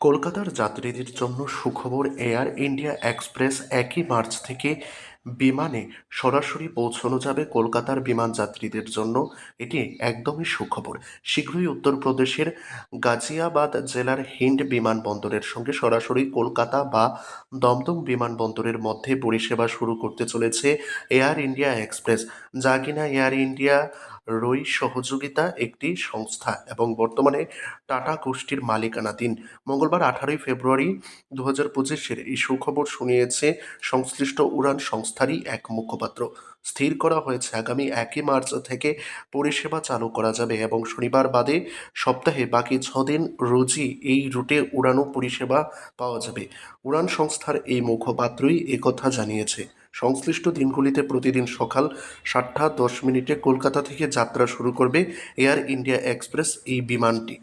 কলকাতার যাত্রীদের জন্য সুখবর এয়ার ইন্ডিয়া এক্সপ্রেস একই মার্চ থেকে বিমানে সরাসরি পৌঁছানো যাবে কলকাতার বিমান যাত্রীদের জন্য। এটি একদমই সুখবর। শীঘ্রই উত্তরপ্রদেশের গাজিয়াবাদ জেলার হিন্ড বিমানবন্দরের সঙ্গে সরাসরি কলকাতা বা দমদম বিমানবন্দরের মধ্যে পরিষেবা শুরু করতে চলেছে এয়ার ইন্ডিয়া এক্সপ্রেস। যা কিনা এয়ার ইন্ডিয়া রই সহযোগিতা একটি সংস্থা এবং বর্তমানে টাটা গোষ্ঠীর মালিকানাধীন। মঙ্গলবার আঠারোই ফেব্রুয়ারি দু হাজার পঁচিশের এই সুখবর শুনিয়েছে সংশ্লিষ্ট উড়ান সংস্থারই এক মুখপাত্র। স্থির করা হয়েছে, আগামী একই মার্চ থেকে পরিষেবা চালু করা যাবে এবং শনিবার বাদে সপ্তাহে বাকি ছদিন রোজই এই রুটে উড়ানো পরিষেবা পাওয়া যাবে। উড়ান সংস্থার এই মুখপাত্রই একথা জানিয়েছে। সংশ্লিষ্ট দিনগুলিতে প্রতিদিন সকাল সাতটা দশ মিনিটে কলকাতা থেকে যাত্রা শুরু করবে এয়ার ইন্ডিয়া এক্সপ্রেস এই বিমানটি।